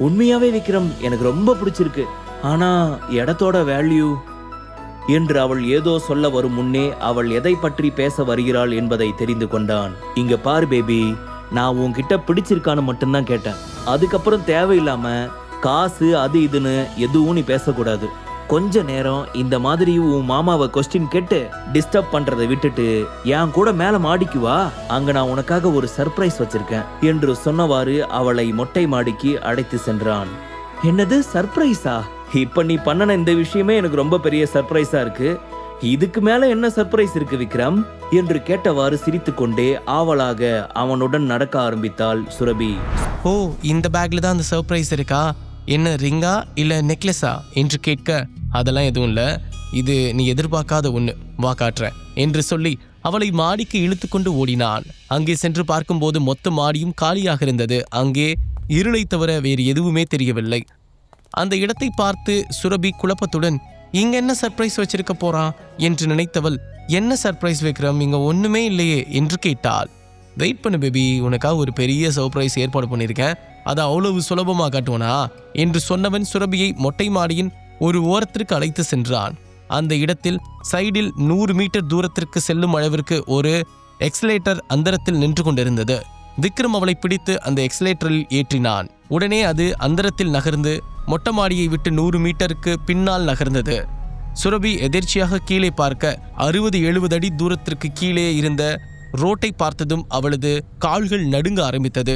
உண்மையாவே விக்ரம் எனக்கு ரொம்ப பிடிச்சிருக்கு. ஆனா இடத்தோட வேல்யூ என்று அவள் ஏதோ சொல்ல வரும் முன்னே அவள் எதை பற்றி பேச வருகிறாள் என்பதை தெரிந்து கொண்டான். இங்க பார் பேபி நான் உன்கிட்ட பிடிச்சிருக்கான்னு மட்டும்தான் கேட்டேன். அதுக்கப்புறம் தேவையில்லாம காசு அது இதுன்னு எதுவும் நீ பேசக்கூடாது. கொஞ்ச நேரம் இந்த மாதிரி உன் மாமாவை கொஸ்டின் கேட்டு டிஸ்டர்ப் பண்றதை விட்டுட்டு என் கூட மேல மாடிக்கு வா. அங்க நான் உனக்காக ஒரு சர்ப்ரைஸ் வச்சிருக்கேன் என்று சொன்னவாறு அவளை மொட்டை மாடிக்கு அழைத்து சென்றான். என்னது சர்ப்ரைஸா இப்ப நீ பண்ணன இந்த விஷயமே எனக்கு ரொம்ப பெரிய சர்ப்ரைஸா இருக்கு. இதுக்கு மேல என்ன சர்ப்ரைஸ் இருக்கு விக்ரம்? என்று கேட்டவாறு சிரித்துக்கொண்டே ஆவலாக அவனுடன் நடக்க ஆரம்பித்தாள் சுரபி. ஓ இந்த பேக்ல தான் அந்த சர்ப்ரைஸ் இருக்கா? என்ன ரிங்கா இல்லை நெக்லஸா என்று கேட்க அதெல்லாம் எதுவும் இல்லை. இது நீ எதிர்பார்க்காத ஒன்று வா காட்டுறேன். என்று சொல்லி அவளை மாடிக்கு இழுத்து கொண்டு ஓடினான். அங்கே சென்று பார்க்கும்போது மொத்த மாடியும் காலியாக இருந்தது. அங்கே இருளை தவிர வேறு எதுவுமே தெரியவில்லை. அந்த இடத்தை பார்த்து சுரபி குழப்பத்துடன் இங்க என்ன சர்ப்ரைஸ் வச்சிருக்க போறான் என்று நினைத்தவள் என்ன சர்ப்ரைஸ் விக்ரம் இங்க ஒண்ணுமே இல்லையே என்று கேட்டாள். வெயிட் பண்ணு பேபி உனக்காக ஒரு பெரிய சர்ப்ரைஸ் ஏற்பாடு பண்ணியிருக்கேன் அதை அவ்வளவு சுலபமாக காட்டுவனா? என்று சொன்னவன் சுரபியை மொட்டை மாடியின் ஒரு ஓரத்திற்கு அழைத்து சென்றான். அந்த இடத்தில் சைடில் நூறு மீட்டர் தூரத்திற்கு செல்லும் அளவிற்கு ஒரு எக்ஸலேட்டர் அந்தரத்தில் நின்று கொண்டிருந்தது. விக்ரம் அவளை பிடித்து அந்த எக்ஸலேட்டரில் ஏற்றினான். உடனே அது அந்தரத்தில் நகர்ந்து மொட்டை மாடியை விட்டு நூறு மீட்டருக்கு பின்னால் நகர்ந்தது. சுரபி எதிர்ச்சியாக கீழே பார்க்க அறுபது எழுபது அடி தூரத்திற்கு கீழே இருந்த ரோட்டை பார்த்ததும் அவளது கால்கள் நடுங்க ஆரம்பித்தது.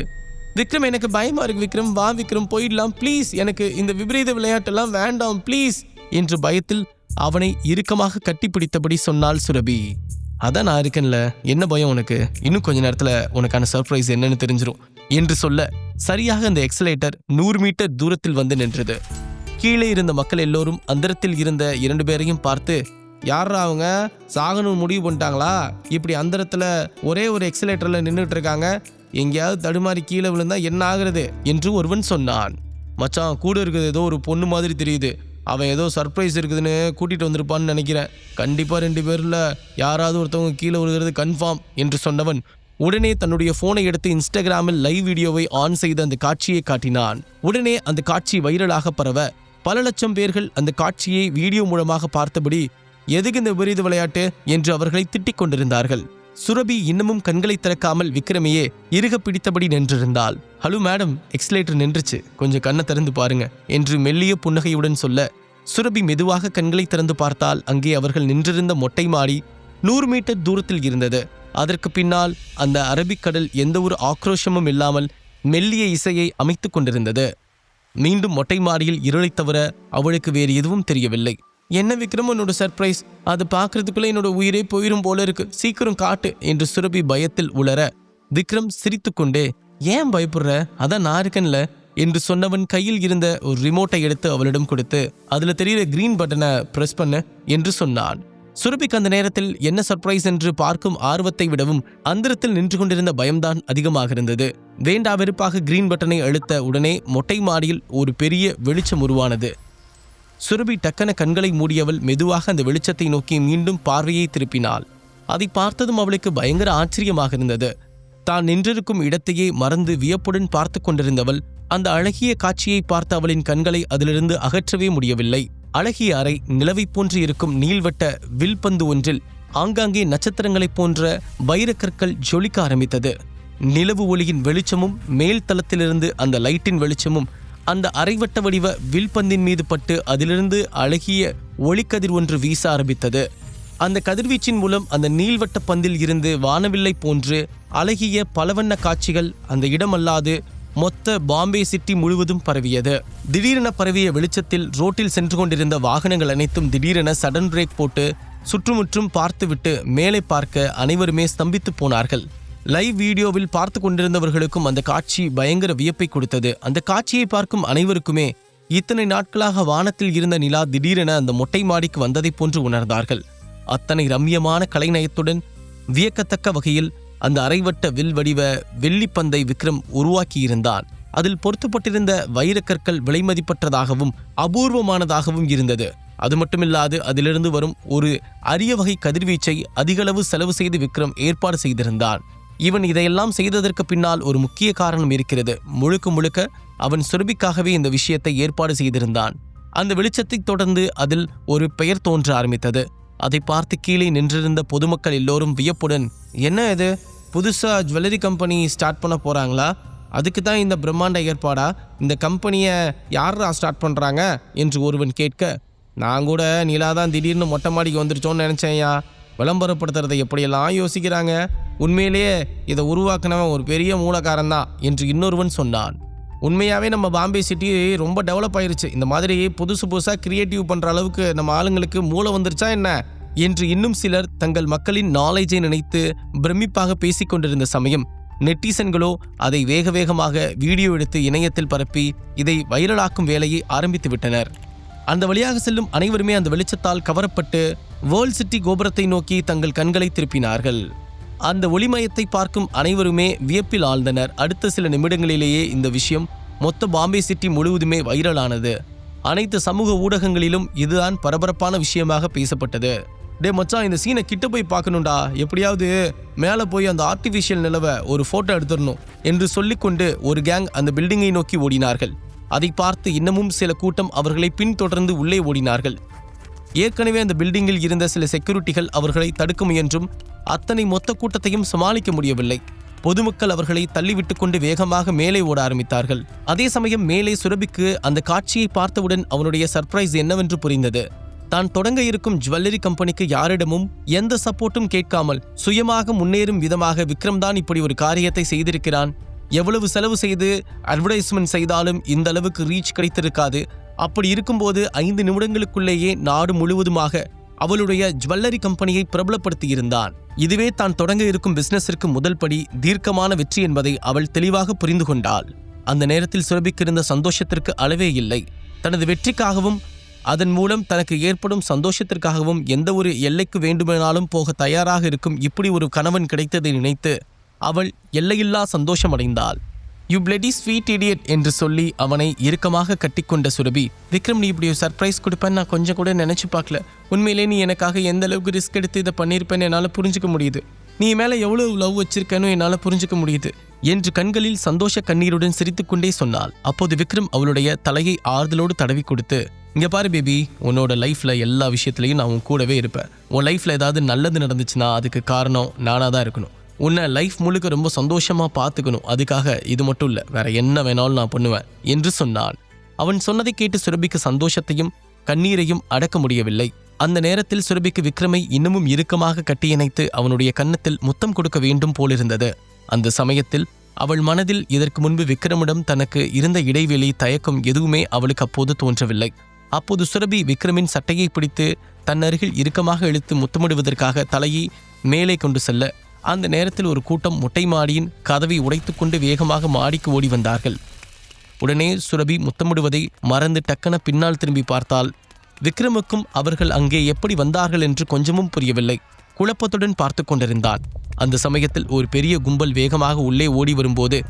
விக்ரம் எனக்கு பயமா இருக்கு விக்ரம். வா விக்ரம் போயிடலாம். ப்ளீஸ் எனக்கு இந்த விபரீத விளையாட்டெல்லாம் வேண்டாம். ப்ளீஸ் என்று பயத்தில் அவனை இறுக்கமாக கட்டிப்பிடித்தபடி சொன்னாள் சுரபி. அதான் நான் இருக்கேன்ல என்ன பயம் உனக்கு? இன்னும் கொஞ்ச நேரத்தில் உனக்கான சர்ப்ரைஸ் என்னன்னு தெரிஞ்சிடும் என்று சொல்ல சரியாக அந்த எக்ஸலேட்டர் நூறு மீட்டர் தூரத்தில் வந்து நின்றது. கீழே இருந்த மக்கள் எல்லோரும் அந்தரத்தில் இருந்த இரண்டு பேரையும் பார்த்து யாரா அவங்க? சாகணும் முடிவு பண்ணிட்டாங்களா? இப்படி அந்தரத்தில் ஒரே ஒரு எக்ஸலேட்டரில் நின்றுட்டு இருக்காங்க. எங்கேயாவது தடுமாறி கீழே விழுந்தா என்ன ஆகுறது? என்று ஒருவன் சொன்னான். மச்சான் கூட இருக்கிறது ஏதோ ஒரு பொண்ணு மாதிரி தெரியுது. அவன் ஏதோ சர்ப்ரைஸ் இருக்குதுன்னு கூட்டிகிட்டு வந்திருப்பான்னு நினைக்கிறேன். கண்டிப்பாக ரெண்டு பேரில் யாராவது ஒருத்தவங்க கீழே விழுகிறது கன்ஃபார்ம் என்று சொன்னவன் உடனே தன்னுடைய போனை எடுத்து இன்ஸ்டாகிராமில் லைவ் வீடியோவை ஆன் செய்து அந்த காட்சியை காட்டினான். உடனே அந்த காட்சி வைரலாக பரவ பல லட்சம் பேர்கள் அந்த காட்சியை வீடியோ மூலமாக பார்த்தபடி எதுக்கு இந்த விபரீத விளையாட்டு என்று அவர்களை திட்டிக் கொண்டிருந்தார்கள். சுரபி இன்னமும் கண்களை திறக்காமல் விக்ரமையே இறுக பிடித்தபடி நின்றிருந்தாள். ஹலோ மேடம் எக்ஸலேட்டர் நின்றுச்சு. கொஞ்சம் கண்ணை திறந்து பாருங்க என்று மெல்லிய புன்னகையுடன் சொல்ல சுரபி மெதுவாக கண்களை திறந்து பார்த்தால் அங்கே அவர்கள் நின்றிருந்த மொட்டை மாடி நூறு மீட்டர் தூரத்தில் இருந்தது. அதற்கு பின்னால் அந்த அரபிக்கடல் எந்த ஒரு ஆக்ரோஷமும் இல்லாமல் மெல்லிய இசையை அமைத்துக் கொண்டிருந்தது. மீண்டும் மொட்டை மாடியில் இருளைத் தவிர அவளுக்கு வேறு எதுவும் தெரியவில்லை. என்ன விக்ரம் உன்னோட சர்ப்ரைஸ் அது பார்க்கறதுக்குள்ள என்னோட உயிரே போயிரும் போல இருக்கு. சீக்கிரம் காட்டு என்று சுரபி பயத்தில் உளர விக்ரம் சிரித்துக்கொண்டே ஏன் பயப்படுற? அதான் நான் இருக்கேன்ல என்று சொன்னவன் கையில் இருந்த ஒரு ரிமோட்டை எடுத்து அவளிடம் கொடுத்து அதுல தெரியுற கிரீன் பட்டனை பிரஸ் பண்ணு என்று சொன்னான். சுரபிக்கு அந்த நேரத்தில் என்ன சர்ப்ரைஸ் என்று பார்க்கும் ஆர்வத்தை விடவும் அந்தரத்தில் நின்று கொண்டிருந்த பயம்தான் அதிகமாக இருந்தது. வேண்டா வெறுப்பாக கிரீன் பட்டனை அழுத்த உடனே மொட்டை மாடியில் ஒரு பெரிய வெளிச்சம் உருவானது. சுரபி டக்கன கண்களை மூடியவள் மெதுவாக அந்த வெளிச்சத்தை நோக்கி மீண்டும் பார்வையை திருப்பினாள். அதை பார்த்ததும் அவளுக்கு பயங்கர ஆச்சரியமாக இருந்தது. தான் நின்றிருக்கும் இடத்தையே மறந்து வியப்புடன் பார்த்து கொண்டிருந்தவள் அந்த அழகிய காட்சியை பார்த்த அவளின் கண்களை அதிலிருந்து அகற்றவே முடியவில்லை. அழகிய அறை நிலவை போன்று இருக்கும் நீள்வட்ட வில்பந்து ஒன்றில் ஆங்காங்கே நட்சத்திரங்களைப் போன்ற வைரக்கற்கள் ஜொலிக்க ஆரம்பித்தது. நிலவு ஒளியின் வெளிச்சமும் மேல் தளத்திலிருந்து அந்த லைட்டின் வெளிச்சமும் அந்த அரைவட்ட வடிவ வில்பந்தின் மீது பட்டு அதிலிருந்து அழகிய ஒளிக்கதிர் ஒன்று வீச ஆரம்பித்தது. அந்த கதிர்வீச்சின் மூலம் அந்த நீள்வட்ட பந்தில் இருந்து வானவில்லை போன்று அழகிய பலவண்ண காட்சிகள் அந்த இடமல்லாது மொத்த பாம்பே சிட்டி முழுவதும் பரவியது. திடீரென பரவிய வெளிச்சத்தில் ரோட்டில் சென்று கொண்டிருந்த வாகனங்கள் அனைத்தும் திடீரென சடன் பிரேக் போட்டு சுற்றுமுற்றும் பார்த்துவிட்டு மேலே பார்க்க அனைவருமே ஸ்தம்பித்து போனார்கள். லைவ் வீடியோவில் பார்த்து கொண்டிருந்தவர்களுக்கும் அந்த காட்சி பயங்கர வியப்பை கொடுத்தது. அந்த காட்சியை பார்க்கும் அனைவருக்குமே இத்தனை நாட்களாக வானத்தில் இருந்த நிலா திடீரென அந்த மொட்டை மாடிக்கு வந்ததைப் போன்று உணர்ந்தார்கள். அத்தனை ரம்யமான கலைநயத்துடன் வியக்கத்தக்க வகையில் அந்த அரைவட்ட வில் வடிவ வெள்ளிப்பந்தை விக்ரம் உருவாக்கியிருந்தான். அதில் பொருத்தப்பட்டிருந்த வைரக்கற்கள் விலைமதிப்பற்றதாகவும் அபூர்வமானதாகவும் இருந்தது. அது மட்டுமில்லாது அதிலிருந்து வரும் ஒரு அரிய வகை கதிர்வீச்சை அதிகளவு செலவு செய்து விக்ரம் ஏற்பாடு செய்திருந்தான். இவன் இதையெல்லாம் செய்ததற்கு பின்னால் ஒரு முக்கிய காரணம் இருக்கிறது. முழுக்க முழுக்க அவன் சுரபிக்காகவே இந்த விஷயத்தை ஏற்பாடு செய்திருந்தான். அந்த வெளிச்சத்தை தொடர்ந்து அதில் ஒரு பெயர் தோன்ற ஆரம்பித்தது. அதை பார்த்து கீழே நின்றிருந்த பொதுமக்கள் எல்லோரும் வியப்புடன் என்ன இது? புதுசா ஜுவல்லரி கம்பெனி ஸ்டார்ட் பண்ண போறாங்களா? அதுக்கு தான் இந்த பிரம்மாண்ட ஏற்பாடா? இந்த கம்பெனியை யாரா ஸ்டார்ட் பண்ணுறாங்க என்று ஒருவன் கேட்க நான் கூட நிலா தான் திடீர்னு மொட்டை மாடிக்கு வந்துருச்சோன்னு நினச்சேன்யா. விளம்பரப்படுத்துறதை எப்படியெல்லாம் யோசிக்கிறாங்க? உண்மையிலேயே இதை உருவாக்குனவன் ஒரு பெரிய மூலக்காரன் தான் என்று இன்னொருவன் சொன்னான். உண்மையாகவே நம்ம பாம்பே சிட்டி ரொம்ப டெவலப் ஆயிருச்சு. இந்த மாதிரி புதுசு புதுசாக கிரியேட்டிவ் பண்ணுற அளவுக்கு நம்ம ஆளுங்களுக்கு மூளை வந்துருச்சா என்ன? என்று இன்னும் சிலர் தங்கள் மக்களின் நாலேஜை நினைத்து பிரமிப்பாக பேசிக்கொண்டிருந்த சமயம் நெட்டிசன்களோ அதை வேக வேகமாக வீடியோ எடுத்து இணையத்தில் பரப்பி இதை வைரலாக்கும் வேலையை ஆரம்பித்து விட்டனர். அந்த வழியாக செல்லும் அனைவருமே அந்த வெளிச்சத்தால் கவரப்பட்டு வேர்ல்ட் சிட்டி கோபுரத்தை நோக்கி தங்கள் கண்களை திருப்பினார்கள். அந்த ஒளிமயத்தை பார்க்கும் அனைவருமே வியப்பில் ஆழ்ந்தனர். அடுத்த சில நிமிடங்களிலேயே இந்த விஷயம் மொத்த பாம்பே சிட்டி முழுவதுமே வைரலானது. அனைத்து சமூக ஊடகங்களிலும் இதுதான் பரபரப்பான விஷயமாக பேசப்பட்டது. டே மச்சான் இந்த சீனை கிட்ட போய் பார்க்கணும்டா. எப்படியாவது மேலே போய் அந்த ஆர்டிஃபிஷியல் நிலவை ஒரு ஃபோட்டோ எடுத்துடணும் என்று சொல்லிக்கொண்டு ஒரு கேங் அந்த பில்டிங்கை நோக்கி ஓடினார்கள். அதை பார்த்து இன்னமும் சில கூட்டம் அவர்களை பின்தொடர்ந்து உள்ளே ஓடினார்கள். ஏற்கனவே அந்த பில்டிங்கில் இருந்த சில செக்யூரிட்டிகள் அவர்களை தடுக்க முயன்றும் அத்தனை மொத்த கூட்டத்தையும் சமாளிக்க முடியவில்லை. பொதுமக்கள் அவர்களை தள்ளிவிட்டு கொண்டு வேகமாக மேலே ஓட ஆரம்பித்தார்கள். அதே சமயம் மேலே சுரபிக்கு அந்த காட்சியை பார்த்தவுடன் அவனுடைய சர்ப்ரைஸ் என்னவென்று புரிந்தது. தான் தொடங்க இருக்கும் ஜுவல்லரி கம்பெனிக்கு யாரிடமும் எந்த சப்போர்ட்டும் கேட்காமல் சுயமாக முன்னேறும் விதமாக விக்ரம் தான் இப்படி ஒரு காரியத்தை செய்திருக்கிறான். எவ்வளவு செலவு செய்து அட்வர்டைஸ்மெண்ட் செய்தாலும் இந்த அளவுக்கு ரீச் கிடைத்திருக்காது. அப்படி இருக்கும்போது ஐந்து நிமிடங்களுக்குள்ளேயே நாடு முழுவதுமாக அவளுடைய ஜுவல்லரி கம்பெனியை பிரபலப்படுத்தியிருந்தான். இதுவே தான் தொடங்க இருக்கும் பிசினஸிற்கு முதல் படி தீர்க்கமான வெற்றி என்பதை அவள் தெளிவாக புரிந்து கொண்டாள். அந்த நேரத்தில் சுரபிக்கிருந்த சந்தோஷத்திற்கு அளவே இல்லை. தனது வெற்றிக்காகவும் அதன் மூலம் தனக்கு ஏற்படும் சந்தோஷத்திற்காகவும் எந்த ஒரு எல்லைக்கு வேண்டுமானாலும் போக தயாராக இருக்கும் இப்படி ஒரு கணவன் கிடைத்ததை நினைத்து அவள் எல்லையில்லா சந்தோஷமடைந்தாள். யூ பிளடி ஸ்வீட் இடியட் என்று சொல்லி அவனை இறுக்கமாக கட்டிக்கொண்ட சுரபி விக்ரம் நீ இப்படி ஒரு சர்ப்ரைஸ் கொடுப்பேன்னு நான் கொஞ்சம் கூட நினைச்சு பார்க்கல. உண்மையிலே நீ எனக்காக எந்த அளவுக்கு ரிஸ்க் எடுத்து இதை பண்ணியிருப்பேன்னு என்னால் புரிஞ்சுக்க முடியுது. நீ மேலே எவ்வளவு லவ் வச்சிருக்கேன்னு என்னால் புரிஞ்சுக்க முடியுது என்று கண்களில் சந்தோஷ கண்ணீருடன் சிரித்துக்கொண்டே சொன்னாள். அப்போது விக்ரம் அவளுடைய தலையை ஆறுதலோடு தடவி கொடுத்து இங்க பாரு பேபி உன்னோட லைஃப்ல எல்லா விஷயத்துலையும் நான் உன் கூடவே இருப்பேன். உன் லைஃப்ல ஏதாவது நல்லது நடந்துச்சுன்னா அதுக்கு காரணம் நானாக தான் இருக்கணும். உன்னை லைஃப் முழுக்க ரொம்ப சந்தோஷமா பார்த்துக்கணும். அதுக்காக இது மட்டும் இல்லை வேற என்ன வேணாலும் நான் பண்ணுவேன் என்று சொன்னான் அவன் சொன்னதை கேட்டு சுரபிக்கு சந்தோஷத்தையும் கண்ணீரையும் அடக்க முடியவில்லை. அந்த நேரத்தில் சுரபிக்கு விக்ரமை இன்னமும் இறுக்கமாக கட்டியணைத்து அவனுடைய கன்னத்தில் முத்தம் கொடுக்க வேண்டும் போலிருந்தது. அந்த சமயத்தில் அவள் மனதில் இதற்கு முன்பு விக்ரமிடம் தனக்கு இருந்த இடைவெளி தயக்கம் எதுவுமே அவளுக்கு அப்போது தோன்றவில்லை. அப்போது சுரபி விக்ரமின் சட்டையை பிடித்து தன் அருகில் இறுக்கமாக இழுத்து முத்தமிடுவதற்காக தலையை மேலே கொண்டு செல்ல அந்த நேரத்தில் ஒரு கூட்டம் முட்டை மாடியின் கதவை உடைத்துக்கொண்டு வேகமாக மாடிக்கு ஓடி வந்தார்கள். உடனே சுரபி முத்தமிடுவதை மறந்து டக்கன பின்னால் திரும்பி பார்த்தால் விக்ரமுக்கும் அவர்கள் அங்கே எப்படி வந்தார்கள் என்று கொஞ்சமும் புரியவில்லை. குழப்பத்துடன் பார்த்து கொண்டிருந்தான். அந்த சமயத்தில் ஒரு பெரிய கும்பல் வேகமாக உள்ளே ஓடி வரும்போது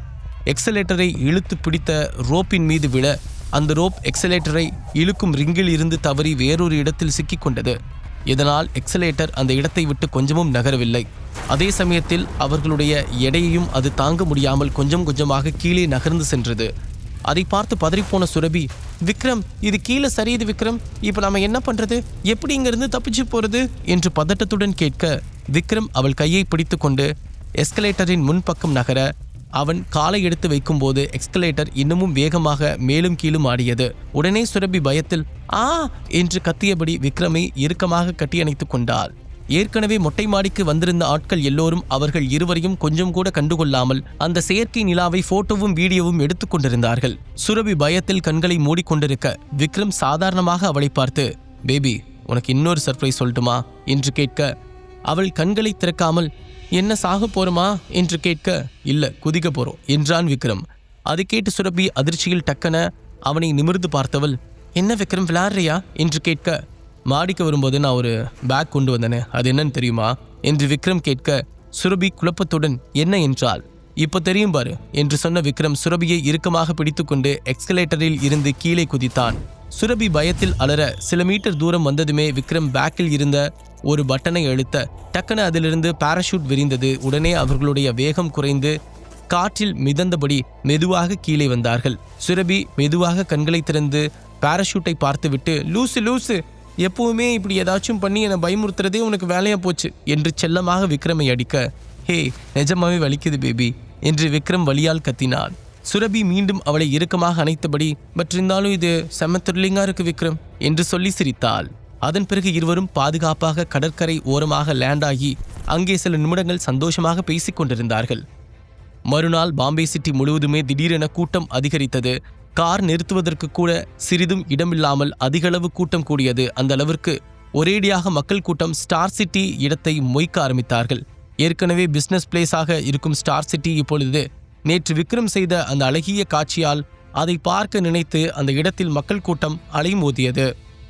எக்ஸலேட்டரை இழுத்து பிடித்த ரோப்பின் மீது விழ அந்த ரோப் எக்ஸலேட்டரை இழுக்கும் ரிங்கில் இருந்து தவறி வேறொரு இடத்தில் சிக்கிக்கொண்டது இதனால் எக்ஸலேட்டர் அந்த இடத்தை விட்டு கொஞ்சமும் நகரவில்லை. அதே சமயத்தில் அவர்களுடைய எடையையும் அது தாங்க முடியாமல் கொஞ்சம் கொஞ்சமாக கீழே நகர்ந்து சென்றது. அதை பார்த்து பதறிப்போன சுரபி விக்ரம் இது கீழே சரியுது விக்ரம். இப்போ நாம என்ன பண்றது? எப்படி இங்கிருந்து தப்பிச்சு போறது? என்று பதட்டத்துடன் கேட்க விக்ரம் அவள் கையை பிடித்து கொண்டு எஸ்கலேட்டரின் முன்பக்கம் நகர அவன் காலை எடுத்து வைக்கும்போது எக்ஸ்கலேட்டர் இன்னமும் வேகமாக மேலும் கீழும் ஆடியது. உடனே சுரபி பயத்தில் ஆ என்று கத்தியபடி விக்ரமை இறுக்கமாக கட்டியணைத்துக் கொண்டாள். ஏற்கனவே மொட்டை மாடிக்கு வந்திருந்த ஆட்கள் எல்லோரும் அவர்கள் இருவரையும் கொஞ்சம் கூட கண்டுகொள்ளாமல் அந்த செயற்கை நிலாவை போட்டோவும் வீடியோவும் எடுத்துக்கொண்டிருந்தார்கள் சுரபி பயத்தில் கண்களை மூடிக்கொண்டிருக்க விக்ரம் சாதாரணமாக அவளை பார்த்து பேபி உனக்கு இன்னொரு சர்ப்ரைஸ் சொல்லட்டுமா? என்று கேட்க அவள் கண்களை திறக்காமல் என்ன சாக போறோமா என்று கேட்க இல்ல குதிக்க போறோம் என்றான் விக்ரம். அதை கேட்டு சுரபி அதிர்ச்சியில் டக்கன அவனை நிமிர்ந்து பார்த்தவள் என்ன விக்ரம் விளையாடுறியா? என்று கேட்க மாடிக்கு வரும்போது நான் ஒரு பேக் கொண்டு வந்தேனே அது என்னன்னு தெரியுமா? என்று விக்ரம் கேட்க சுரபி குழப்பத்துடன் என்ன என்றால் இப்போ தெரியும் பாரு என்று சொன்ன விக்ரம் சுரபியை இறுக்கமாக பிடித்துக்கொண்டு எக்ஸ்கலேட்டரில் இருந்து கீழே குதித்தான். சுரபி பயத்தில் அலற சில மீட்டர் தூரம் வந்ததுமே விக்ரம் பேக்கில் இருந்த ஒரு பட்டனை அழுத்த டக்குன அதிலிருந்து பாராஷூட் விரிந்தது. உடனே அவர்களுடைய வேகம் குறைந்து காற்றில் மிதந்தபடி மெதுவாக கீழே வந்தார்கள். சுரபி மெதுவாக கண்களை திறந்து பாராஷூட்டை பார்த்துவிட்டு லூசு லூசு எப்பவுமே இப்படி ஏதாச்சும் பண்ணி என்னை பயமுறுத்துறதே உனக்கு வேலையா போச்சு என்று செல்லமாக விக்ரமை அடிக்க ஹே நிஜமாவே வலிக்குது பேபி என்று விக்ரம் வலியால் கத்தினான். சுரபி மீண்டும் அவளை இறுக்கமாக அணைத்தபடி பட் இருந்தாலும் இது செம்ம இருக்கு விக்ரம் என்று சொல்லி சிரித்தாள். அதன் பிறகு இருவரும் பாதுகாப்பாக கடற்கரை ஓரமாக லேண்ட் ஆகி அங்கே சில நிமிடங்கள் சந்தோஷமாக பேசிக் கொண்டிருந்தார்கள். மறுநாள் பாம்பே சிட்டி முழுவதுமே திடீரென கூட்டம் அதிகரித்தது. கார் நிறுத்துவதற்கு கூட சிறிதும் இடமில்லாமல் அதிகளவு கூட்டம் கூடியது. அந்த அளவிற்கு ஒரேடியாக மக்கள் கூட்டம் ஸ்டார் சிட்டி இடத்தை மொய்க்க ஆரம்பித்தார்கள். ஏற்கனவே பிசினஸ் பிளேஸாக இருக்கும் ஸ்டார் சிட்டி இப்பொழுது நேற்று விக்ரம் செய்த அந்த அழகிய காட்சியால் அதை பார்க்க நினைத்து அந்த இடத்தில் மக்கள் கூட்டம் அலைமோதியது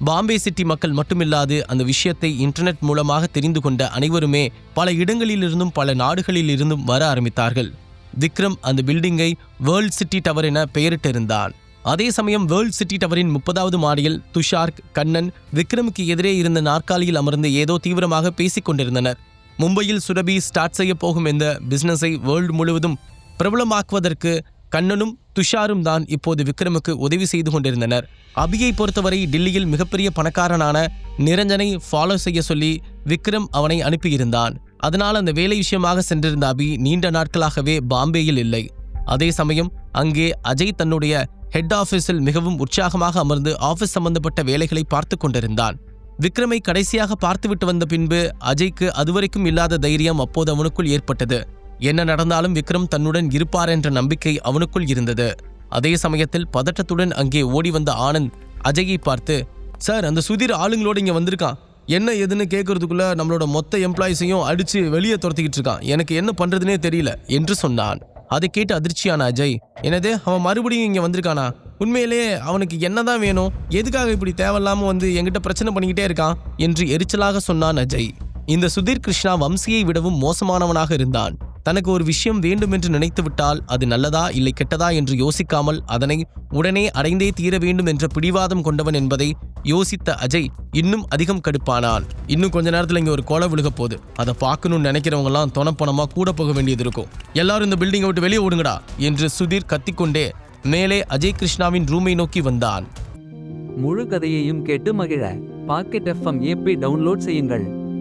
பாம்பே சிட்டி மக்கள் மட்டுமில்லாது அந்த விஷயத்தை இன்டர்நெட் மூலமாக தெரிந்து கொண்ட அனைவருமே பல இடங்களிலிருந்தும் பல நாடுகளிலிருந்தும் வர ஆரம்பித்தார்கள். விக்ரம் அந்த பில்டிங்கை வேர்ல்ட் சிட்டி டவர் என பெயரிட்டிருந்தான். அதே சமயம் வேர்ல்ட் சிட்டி டவரின் முப்பதாவது மாடியில் துஷார்க் கண்ணன் விக்ரமுக்கு எதிரே இருந்த நாற்காலியில் அமர்ந்து ஏதோ தீவிரமாக பேசிக் கொண்டிருந்தனர் மும்பையில் சுரபி ஸ்டார்ட் செய்ய போகும் இந்த பிசினஸை வேர்ல்டு முழுவதும் பிரபலமாக்குவதற்கு கண்ணனும் துஷாரும் தான் இப்போது விக்ரமுக்கு உதவி செய்து கொண்டிருந்தனர். அபியை பொறுத்தவரை டில்லியில் மிகப்பெரிய பணக்காரனான நிரஞ்சனை ஃபாலோ செய்ய சொல்லி விக்ரம் அவனை அனுப்பியிருந்தான். அதனால் அந்த வேலை விஷயமாக சென்றிருந்த அபி நீண்ட நாட்களாகவே பாம்பேயில் இல்லை. அதே சமயம் அங்கே அஜய் தன்னுடைய ஹெட் ஆஃபீஸில் மிகவும் உற்சாகமாக அமர்ந்து ஆபீஸ் சம்பந்தப்பட்ட வேலைகளை பார்த்து கொண்டிருந்தான். விக்ரமை கடைசியாக பார்த்துவிட்டு வந்த பின்பு அஜய்க்கு அதுவரைக்கும் இல்லாத தைரியம் அப்போது அவனுக்குள் ஏற்பட்டது. என்ன நடந்தாலும் விக்ரம் தன்னுடன் இருப்பார் என்ற நம்பிக்கை அவனுக்குள் இருந்தது. அதே சமயத்தில் பதட்டத்துடன் அங்கே ஓடி வந்த ஆனந்த் அஜயை பார்த்து சார் அந்த சுதீர் ஆளுங்களோட இங்கே வந்திருக்கான். என்ன ஏதுன்னு கேட்கறதுக்குள்ள நம்மளோட மொத்த எம்ப்ளாயிஸையும் அடித்து வெளியே துரத்திக்கிட்டு இருக்கான். எனக்கு என்ன பண்ணுறதுனே தெரியல என்று சொன்னான். அதை கேட்டு அதிர்ச்சியான அஜய் என்னது அவன் மறுபடியும் இங்கே வந்திருக்கானா? உண்மையிலேயே அவனுக்கு என்னதான் வேணும்? எதுக்காக இப்படி தேவையில்லாமல் வந்து என்கிட்ட பிரச்சனை பண்ணிக்கிட்டே இருக்கான்? என்று எரிச்சலாக சொன்னான் அஜய். இந்த சுதீர் கிருஷ்ணா வம்சியை விடவும் மோசமானவனாக இருந்தான். தனக்கு ஒரு விஷயம் வேண்டும் என்று நினைத்துவிட்டால் அது நல்லதா இல்லை கெட்டதா என்று யோசிக்காமல் அதனை உடனே அடைந்தே தீர வேண்டும் என்ற பிடிவாதம் கொண்டவன் என்பதை யோசித்த அஜய் இன்னும் அதிகம் கடுப்பானான். இன்னும் கொஞ்ச நேரத்துல இங்க ஒரு கொலை விழுக போகுது. அதை பார்க்கணும்னு நினைக்கிறவங்கலாம் தொனப்பணமா தொணப்பணமா கூட போக வேண்டியது இருக்கும். எல்லாரும் இந்த பில்டிங்கை விட்டு வெளியே ஓடுங்கடா என்று சுதீர் கத்திக்கொண்டே மேலே அஜய் கிருஷ்ணாவின் ரூமை நோக்கி வந்தான். முழு கதையையும் கேட்டு மகிழ. பாக்கெட் எஃப்எம் ஏபி டவுன்லோட் செய்யுங்கள்.